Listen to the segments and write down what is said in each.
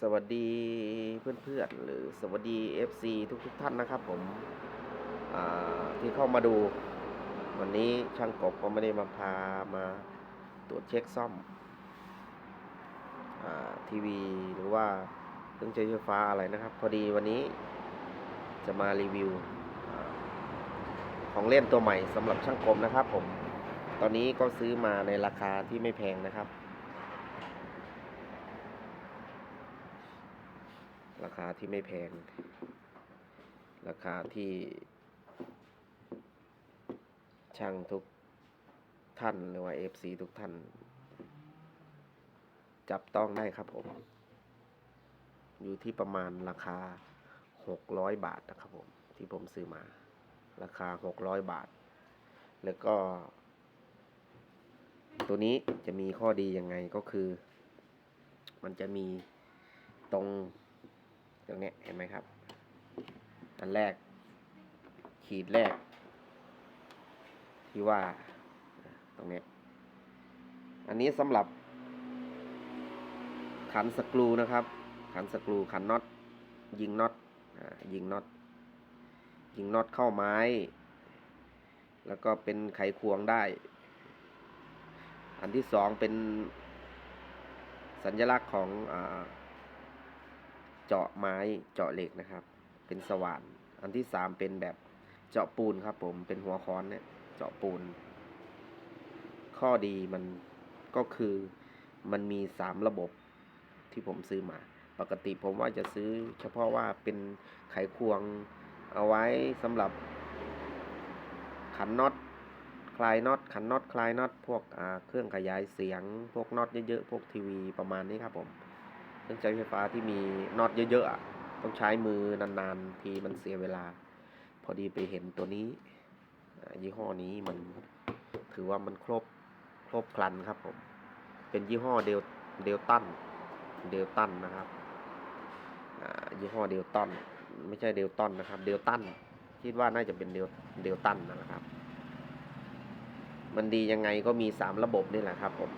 สวัสดีเพื่อนๆหรือสวัสดี FC ทุกๆทท่านนะครับผมที่เข้ามาดู วันนี้ช่างกบก็ไม่ได้มาพามาตรวจเช็คซ่อมอทีวีหรือว่าเครื่องใช้ไฟฟ้าอะไรนะครับ พอดีวันนี้จะมารีวิวอของเล่นตัวใหม่สำหรับช่างกบนะครับผมตอนนี้ก็ซื้อมาในราคาที่ไม่แพงนะครับ ราคาที่ไม่แพง ราคาที่ ช่างทุกท่านหรือว่า FC ทุกท่าน จับต้องได้ครับผม อยู่ที่ประมาณราคา 600 บาทนะครับผม ที่ผมซื้อมา ราคา 600 บาท แล้วก็ ตัวนี้จะมีข้อดียังไงก็คือ มันจะมีตรง รงนี้เห็นไหมครับ อันแรก ขีดแรก ที่ว่าตรงนี้ อันนี้สำหรับ ขันสกรูนะครับ ขันสกรูขันน็อตยิงน็อตยิงน็อตยิงน็อตเข้าไม้ แล้วก็เป็นไขควงได้ อันที่สองเป็นสัญลักษณ์ของอ เจาะไม้เจาะเหล็กนะครับ เป็นสว่าน อันที่สามเป็นแบบเจาะปูนครับ ผมเป็นหัวค้อนเนี่ยเจาะปูน ข้อดีมันก็คือมันมีสามระบบที่ผมซื้อมา ปกติผมว่าจะซื้อ เฉพาะว่าเป็นไขควงเอาไว้สำหรับขันน็อตคลายน็อตขันน็อตคลายน็อตพวกเครื่องขยายเสียง พวกน็อตเยอะๆพวกทีวีประมาณนี้ครับผม เครื่องใช้ไฟฟ้าที่มีน็อตเยอะๆต้องใช้มือนานๆ ทีมันเสียเวลา พอดีไปเห็นตัวนี้ ยี่ห้อนี้มันถือว่ามันครบครบครันครับผม เป็นยี่ห้อเดลเดลตันเดลตันนะครับยี่ห้อเดลตันไม่ใช่เดลตันนะครับ เดลตันคิดว่าน่าจะเป็นเดลเดลตันนะครับ มันดียังไงก็มีสามระบบนี่แหละครับผม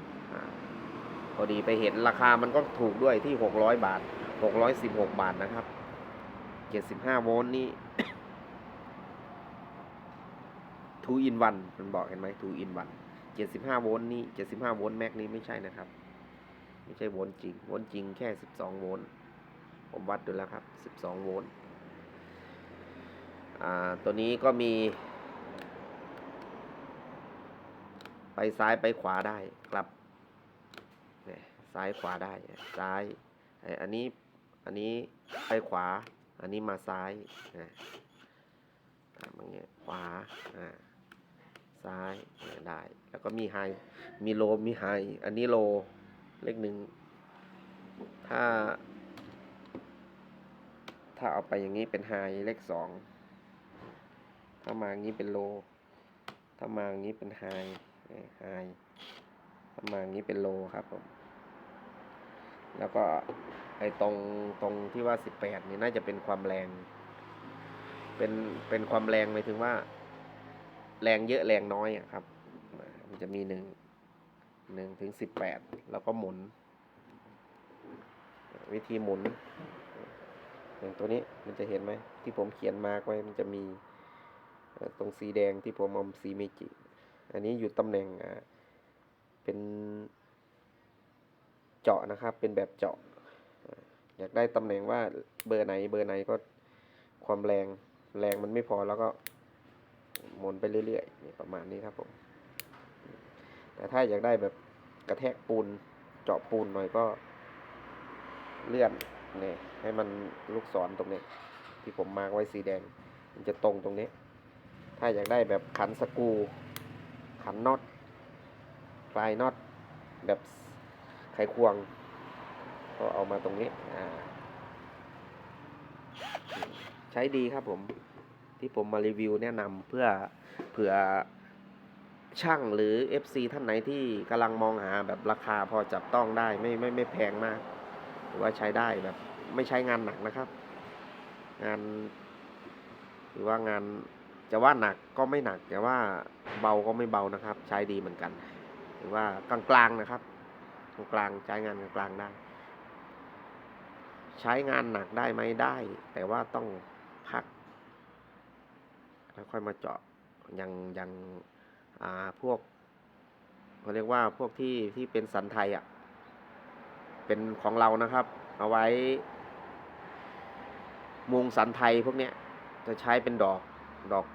พอดีไปเห็นราคามันก็ถูกด้วยที่หกร้อยบาทหกร้อยสิบหกบาทนะครับเจ็ดสิบห้าโวลต์นี่ทูอินวันมันบอกเห็นไหมทูอินวันเจ็ดสิบห้าโวลต์นี่เจ็ดสิบห้าโวลต์แม็กนี้ไม่ใช่นะครับ ไม่ใช่โวลต์จริง โวลต์จริงแค่สิบสองโวลต์ผมวัดดูแล้วครับสิบสองโวลต์ตัวนี้ก็มี ไปซ้ายไปขวาได้ครับ เนี่ยซ้ายขวาได้ซ้ายไออันนี้อันนี้ไปขวา อันนี้มาซ้ายนะทำอย่างเงี้ยขวาอ่าซ้ายได้ แล้วก็มีไฮมีโลมีไฮอันนี้โลเลขหนึ่งถ้า ถ้าเอาไปอย่างนี้เป็นไฮเลขสองถ้ามาอย่างนี้เป็นโล ถ้ามาอย่างนี้เป็นไฮไฮ ประมาณนี้เป็นโลครับผม แล้วก็ไอ้ตรงตรงที่ว่าสิบแปดนี่น่าจะเป็นความแรง เป็นเป็นความแรงหมายถึงว่า แรงเยอะแรงน้อยอะครับ มันจะมีหนึ่งหนึ่งถึงสิบแปดแล้วก็หมุน วิธีหมุนอย่างตัวนี้มันจะเห็นไหมที่ผมเขียนมาร์กไว้มันจะมีตรงสีแดงที่ผมเอาสีเมจิ อันนี้อยู่ตำแหน่งอ่า เป็นเจาะนะครับ เป็นแบบเจาะ อยากได้ตำแหน่งว่าเบอร์ไหนเบอร์ไหนก็ความแรงแรงมันไม่พอแล้วก็หมุนไปเรื่อยๆประมาณนี้ครับผม แต่ถ้าอยากได้แบบกระแทกปูนเจาะปูนหน่อยก็เลื่อนเนี่ยให้มันลูกศรตรงนี้ ที่ผมมาไว้สีแดง มันจะตรงตรงนี้ ถ้าอยากได้แบบขันสกรูขันน็อต คลายน็อตแบบไขควง ก็เอามาตรงนี้อ่าใช้ดีครับผม ที่ผมมารีวิวแนะนำเพื่อเผื่อช่างหรือ FC ท่านไหนที่กำลังมองหาแบบราคาพอจับต้องได้ไม่ไม่ไม่แพงมาก หรือว่าใช้ได้แบบไม่ใช้งานหนักนะครับ งาน หรือว่างานจะว่าหนักก็ไม่หนัก แต่ว่าเบาก็ไม่เบานะครับ ใช้ดีเหมือนกัน รือว่ากลางๆนะครับกลางๆใช้งานกลางๆได้ ใช้งานหนักได้ไหมได้ แต่ว่าต้องพัก แล้วค่อยมาเจาะย่างย่างอ่าพวกเขาเรียกว่าพวกที่ที่เป็นสันไทยอะเป็นของเรานะครับ เอาไว้ มุงสันไทยพวกเนี้ยจะใช้เป็นดอกดอก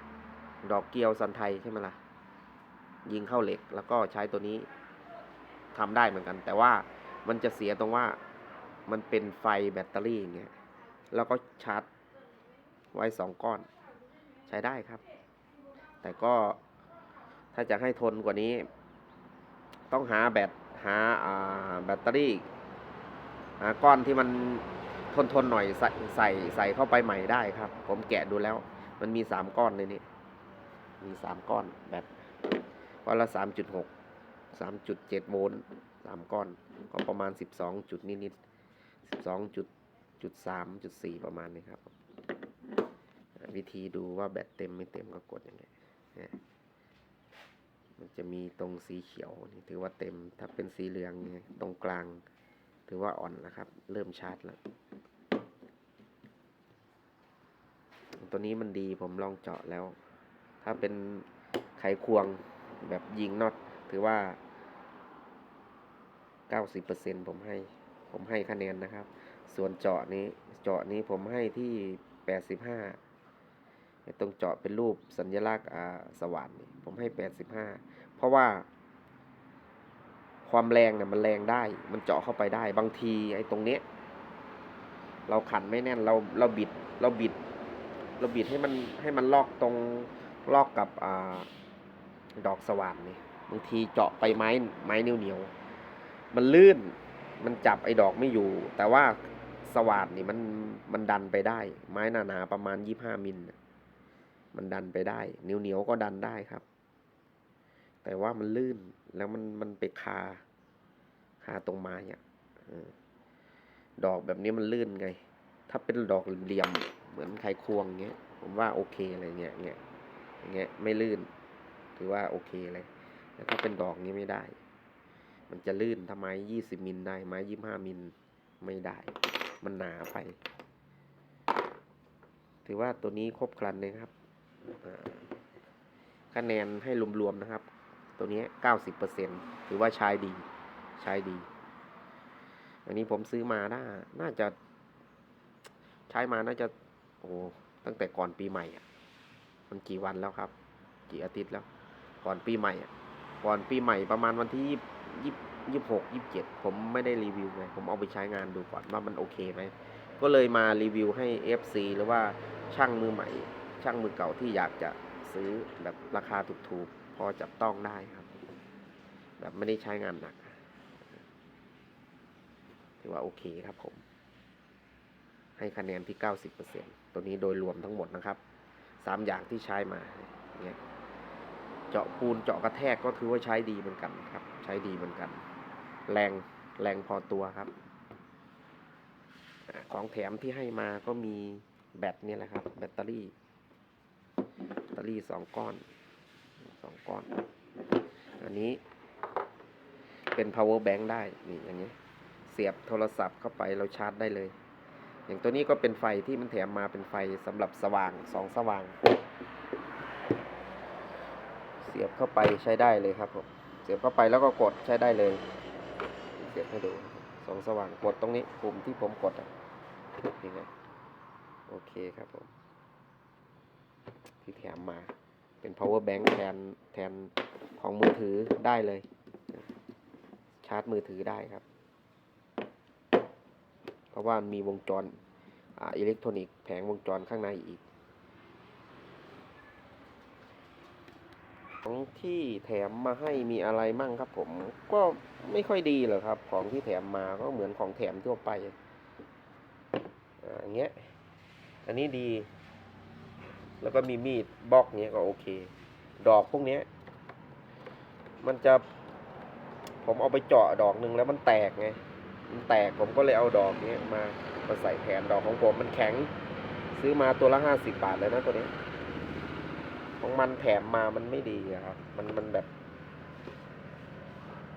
ดอกเกลียวสันไทยใช่ไหมล่ะ ยิงเข้าเหล็ก แล้วก็ใช้ตัวนี้ทำได้เหมือนกัน แต่ว่ามันจะเสียตรงว่ามันเป็นไฟแบตเตอรี่อย่างเงี้ยแล้วก็ชาร์จไว้สองก้อน ใช้ได้ครับ แต่ก็ถ้าจะให้ทนกว่านี้ ต้องหาแบตหาแบตเตอรี่หาก้อนที่มันทนทนหน่อยใส่ใส่ใส่เข้าไปใหม่ได้ครับ ผมแกะดูแล้ว มันมีสามก้อนในนี้มีสามก้อนแบต ก้อนละสามจุดหกสามจุดเจ็ดโวลต์สามก้อน ก็ประมาณสิบสองจุดนิดๆสิบสองจุดจุดสามจุดสี่ประมาณนี้ครับ วิธีดูว่าแบตเต็มไม่เต็มก็กดอย่างเงี้ยมันจะมีตรงสีเขียวนี่ถือว่าเต็ม ถ้าเป็นสีเหลืองเนี่ยตรงกลาง ถือว่าอ่อนแล้วครับ เริ่มชาร์จแล้วตัวนี้มันดีผมลองเจาะแล้ว ถ้าเป็นไขควง แบบยิงน็อตถือว่า 90%ผมให้ ผมให้คะแนนนะครับ ส่วนเจาะนี้ เจาะนี้ผมให้ที่ 85ไอ้ตรงเจาะเป็นรูปสัญลักษณ์อ่าสว่านผมให้ 85 เพราะว่า ความแรงเนี่ยมันแรงได้ มันเจาะเข้าไปได้ บางทีไอ้ตรงเนี้ยเราขันไม่แน่น เรา เราบิด เราบิด เราบิดให้มัน ให้มันลอกตรง ลอกกับ อ่า ดอกสว่านนี่บางทีเจาะไปไม้ไม้เหนียวๆมันลื่นมันจับไอ้ดอกไม่อยู่ แต่ว่าสว่านนี่มันมันดันไปได้ ไม้หนาๆประมาณยี่ห้ามิลมันดันไปได้เหนียวๆก็ดันได้ครับ แต่ว่ามันลื่นแล้วมันมันไปคาคาตรงไม้อะเออดอกแบบนี้มันลื่นไง ถ้าเป็นดอกเหลี่ยมเหมือนไขควงเงี้ย ผมว่าโอเคอะไรเงี้ยเงี้ยเงี้ยไม่ลื่น ถือว่าโอเคเลยแต่ถ้าเป็นดอกนี้ไม่ได้ มันจะลื่นทำไมยี่สิบมิลได้ไม้ยี่ห้ามิลไม่ได้ มันหนาไป ถือว่าตัวนี้ครบครันเลยครับคะแนนให้รวมๆนะครับ ตัวนี้เก้าสิบเปอร์เซ็นถือว่าใช้ดี ใช้ดี อันนี้ผมซื้อมาน่า น่าจะ ใช้มาน่าจะ โอ้ตั้งแต่ก่อนปีใหม่อะ มันกี่วันแล้วครับ กี่อาทิตย์แล้ว ก่อนปีใหม่อะก่อนปีใหม่ประมาณวันที่ยี่ยี่ยี่หกยี่เจ็ดผมไม่ได้รีวิวไงผมเอาไปใช้งานดูก่อนว่ามันโอเคไหมก็เลยมารีวิวให้ FC หรือว่าช่างมือใหม่ ช่างมือเก่าที่อยากจะซื้อแบบราคาถูกๆพอจับต้องได้ครับ แบบไม่ได้ใช้งานหนักถือว่าโอเคครับผม ให้คะแนนที่ 90%ตัวนี้โดยรวมทั้งหมดนะครับสามอย่างที่ใช้มาเนี่ย เจาะปูนเจาะกระแทกก็ถือว่าใช้ดีเหมือนกันครับ ใช้ดีเหมือนกัน แรงแรงพอตัวครับ ของแถมที่ให้มาก็มีแบตเนี่ยแหละครับ แบตเตอรี่แบตเตอรี่สองก้อนสองก้อน อันนี้เป็น power bank ได้ นี่อย่างนี้ เสียบโทรศัพท์เข้าไปเราชาร์จได้เลย อย่างตัวนี้ก็เป็นไฟที่มันแถมมาเป็นไฟสำหรับสว่างสองสว่าง เสียบเข้าไปใช้ได้เลยครับผมเสียบเข้าไปแล้วก็กดใช้ได้เลย เสียบให้ดูสองสว่างกดตรงนี้ปุ่มที่ผมกดอะนี่ไงโอเคครับผม ที่แถมมาเป็น power bank แทนแทนของมือถือได้เลย ชาร์จมือถือได้ครับ เพราะว่ามีวงจรออิเล็กทรอนิกส์แผงวงจรข้างในอีก ของที่แถมมาให้มีอะไรมั่งครับผม ก็ไม่ค่อยดีหรอกครับ ของที่แถมมาก็เหมือนของแถมทั่วไปอ่าอย่างเงี้ย อันนี้ดี แล้วก็มีมีดบล็อกเงี้ยก็โอเค ดอกพวกเนี้ย มันจะ ผมเอาไปเจาะดอกหนึ่งแล้วมันแตกไง มันแตกผมก็เลยเอาดอกเนี้ยมามาใส่แทนดอกของผมมันแข็ง ซื้อมาตัวละห้าสิบบาทเลยนะตัวนี้ ของมันแถมมามันไม่ดีครับ มันมันแบบ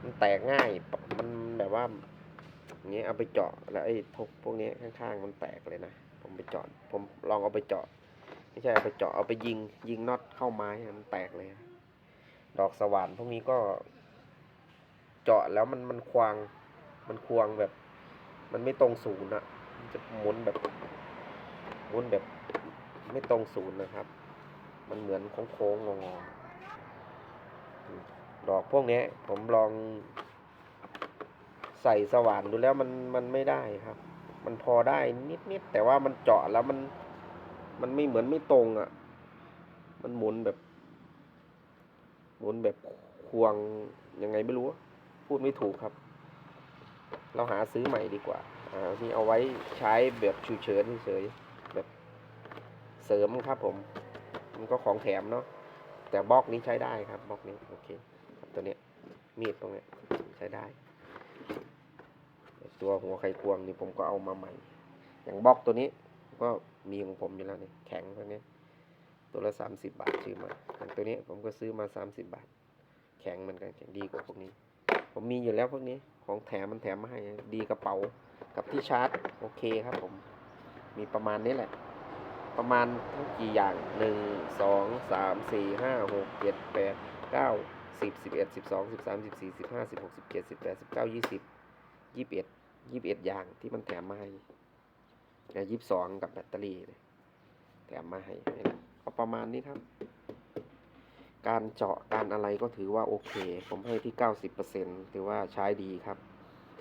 มันแตกง่าย มันแบบว่าเงี้ยเอาไปเจาะแล้วไอ้พวกพวกนี้ข้างๆ มันแตกเลยนะ ผมไปเจาะ ผมลองเอาไปเจาะ ไม่ใช่เอาไปเจาะเอาไปยิง ยิงน็อตเข้าไม้มันแตกเลย ดอกสว่านพวกนี้ก็ เจาะแล้วมันมันควาง มันควงแบบ มันไม่ตรงศูนย์อะมันจะหมุนแบบหมุนแบบไม่ตรงศูนย์นะครับ มันเหมือนโค้งๆงอๆอืมดอกพวกนี้ผมลองใส่สว่านดูแล้วมันมันไม่ได้ครับ มันพอได้นิดนิดๆแต่ว่ามันเจาะแล้วมัน มันไม่เหมือนไม่ตรงอะ่ะ มันหมุนแบบหมุนแบบควงยังไงไม่รู้ พูดไม่ถูกครับ เราหาซื้อใหม่ดีกว่าอ่านี่เอาไว้ใช้แบบฉุกเฉินเฉยแบบเสริมครับผม มันก็ของแถมเนาะแต่บล็อกนี้ใช้ได้ครับบล็อกนี้โอเคครับตัวเนี้ยมีดตรงเนี้ยใช้ได้ ตัวหัวไขควงนี่ผมก็เอามาใหม่ อย่างบล็อกตัวนี้ก็มีของผมอยู่แล้วเนี่ยแข็งตัวนี้ตัวละสามสิบบาทซื้อมาอย่างตัวนี้ผมก็ซื้อมาสามสิบบาท แข็งเหมือนกันแข็งดีกว่าพวกนี้ ผมมีอยู่แล้วพวกนี้ของแถมมันแถมมาให้ดีกระเป๋ากับที่ชาร์จโอเคครับผมมีประมาณนี้แหละ ประมาณทั้งกี่อย่างหนึ่งสองสามสี่ห้าหกเจ็ดแปดเก้าสิบสิบเอ็ดสิบสองสิบสามสิบสี่สิบห้าสิบหกสิบเจ็ดสิบแปดสิบเก้ายี่สิบยี่สิบเอ็ดยี่สิบเอ็ดอย่างที่มันแถมมาให้เนี่ยยี่สิบสองกับแบตเตอรี่เนี่ยแถมมาให้นี่แหละก็ประมาณนี้ครับ การเจาะการอะไรก็ถือว่าโอเค ผมให้ที่เก้าสิบเปอร์เซ็นถือว่าใช้ดีครับ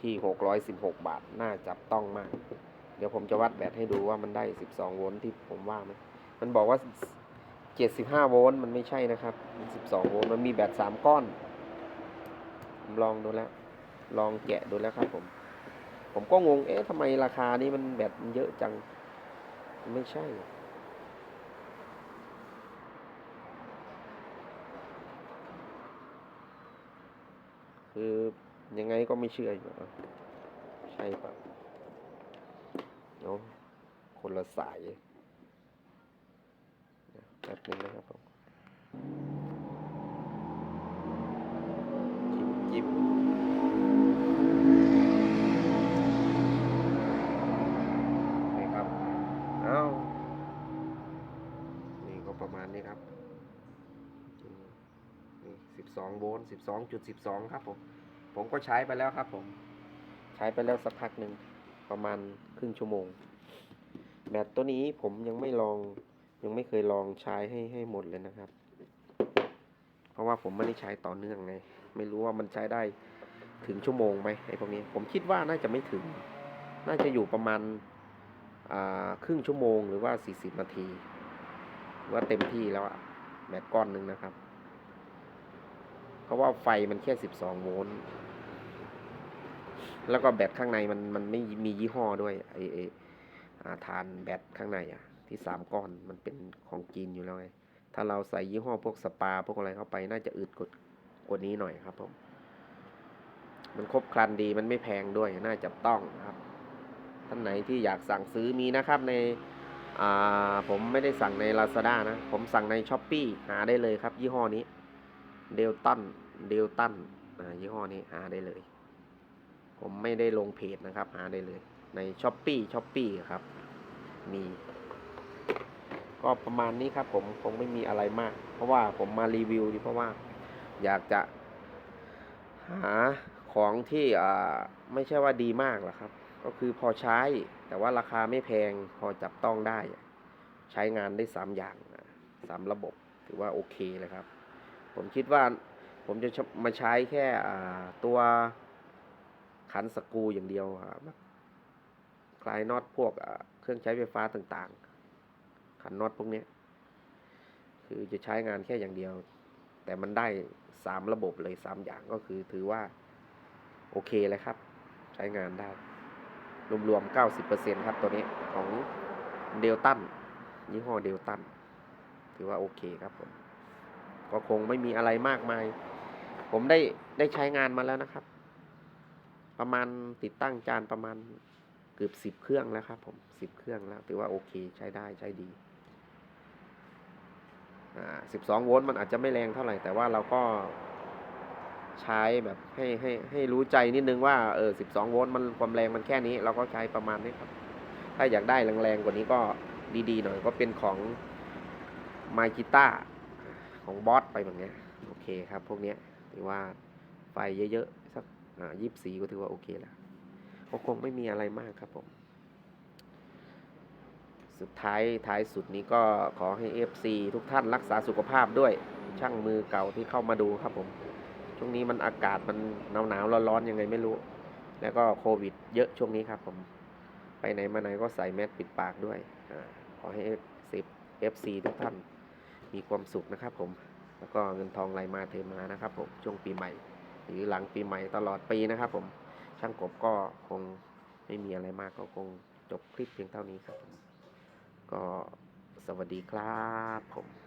ที่หกร้อยสิบหกบาทน่าจับต้องมาก ดี๋ยวผมจะวัดแบตให้ดูว่ามันได้สิบสองโวลต์ที่ผมว่าไหมมันบอกว่าเจ็ดสิบห้าโวลต์มันไม่ใช่นะครับสิบสองโวลต์มันมีแบตสามก้อน ผมลองดูแล้ว ลองแกะดูแล้วครับผม ผมก็งง เอ๊ะทำไมราคานี้มันแบตมันเยอะจัง ไม่ใช่คือยังไงก็ไม่เชื่ออยู่ใช่ปะ เนาะคนละสายแป๊บนึงนะครับผมจิบจิบนี่ครับ เอ้า นี่ก็ประมาณนี้ครับ นี่สิบสองโวลต์สิบสองจุดสิบสองครับผม ผมก็ใช้ไปแล้วครับผม ใช้ไปแล้วสักพักหนึ่ง ประมาณครึ่งชั่วโมง แบตตัวนี้ผมยังไม่ลองยังไม่เคยลองใช้ให้ให้หมดเลยนะครับ เพราะว่าผมไม่ได้ใช้ต่อเนื่องไงไม่รู้ว่ามันใช้ได้ถึงชั่วโมงไหมไอ้พวกนี้ ผมคิดว่าน่าจะไม่ถึง น่าจะอยู่ประมาณอ่าครึ่งชั่วโมงหรือว่าสี่สิบนาทีหรือว่าเต็มที่แล้วอะแบตก้อนหนึ่งนะครับ เพราะว่าไฟมันแค่สิบสองโวลต์ แล้วก็แบตข้างในมันมันไม่มียี่ห้อด้วยไอไออ่าฐานแบตข้างในอะ ที่สามก้อนมันเป็นของจีนอยู่แล้วไงถ้าเราใส่ยี่ห้อพวกสปาพวกอะไรเข้าไปน่าจะอึดกว่ากว่านี้หน่อยครับผม มันครบครันดีมันไม่แพงด้วยน่าจับต้องนะครับ ท่านไหนที่อยากสั่งซื้อมีนะครับในอ่าผมไม่ได้สั่งใน Lazada นะ ผมสั่งใน s h อ p e e หาได้เลยครับ ยี่ห้อนี้เดลตันเดลตันอ่ายี่ห้อนี้หาได้เลย ผมไม่ได้ลงเพจนะครับ หาได้เลย ใน s h อ p e e s h อ p e e ครับมีก็ประมาณนี้ครับ ผมคงไม่มีอะไรมาก เพราะว่าผมมารีวิวเพราะว่าอยากจะ หาของที่อ่าไม่ใช่ว่าดีมากหรอกครับ ก็คือพอใช้ แต่ว่าราคาไม่แพงพอจับต้องได้ ใช้งานได้สามอย่างสามระบบ ถือว่าโอเคเลยครับ ผมคิดว่าผมจะมาใช้แค่ตัว ขันสกูอย่างเดียวแบบคลายน็อตพวกเครื่องใช้ไฟฟ้าต่างๆ ขันน็อตพวกนี้คือจะใช้งานแค่อย่างเดียว แต่มันได้สามระบบเลยสามอย่างก็คือถือว่า โอเคเลยครับ ใช้งานได้ รวมๆ90%ครับตัวนี้ของเดลตันยี่ห้อเดลตันถือว่าโอเคครับผมก็คงไม่มีอะไรมากมาย ผมได้ได้ใช้งานมาแล้วนะครับ ประมาณติดตั้งจานประมาณเกือบสิบเครื่องแล้วครับผมสิบเครื่องแล้วถือว่าโอเคใช้ได้ใช้ดีอ่าสิบสองโวลต์มันอาจจะไม่แรงเท่าไหร่ แต่ว่าเราก็ใช้แบบให้ให้ให้รู้ใจนิดนึงว่าเออ12โวลต์มันความแรงมันแค่นี้ เราก็ใช้ประมาณนี้ครับ ถ้าอยากได้แรงๆกว่านี้ก็ดีๆหน่อยก็เป็นของไมาจิต้าของบอสไปแบบนี้โอเคครับ พวกนี้ถือว่าไฟเยอะๆ ยี่สิบสี่ก็ถือว่าโอเคแล้วก็คงไม่มีอะไรมากครับผม สุดท้ายท้ายสุดนี้ก็ขอให้ FC ทุกท่านรักษาสุขภาพด้วย ช่างมือเก่าที่เข้ามาดูครับผม ช่วงนี้มันอากาศมันหนาวหนาวร้อนๆยังไงไม่รู้ แล้วก็โควิด เยอะช่วงนี้ครับผม ไปไหนมาไหนก็ใส่แมสปิดปากด้วยอขอให้สิบ FC ทุกท่านมีความสุขนะครับผม แล้วก็เงินทองไหลมาเทมานะครับผมช่วงปีใหม่ รือหลังปีใหม่ตลอดปีนะครับผมช่างกบก็คงไม่มีอะไรมากก็คงจบคลิปเพียงเท่านี้ครับผมก็สวัสดีครับผม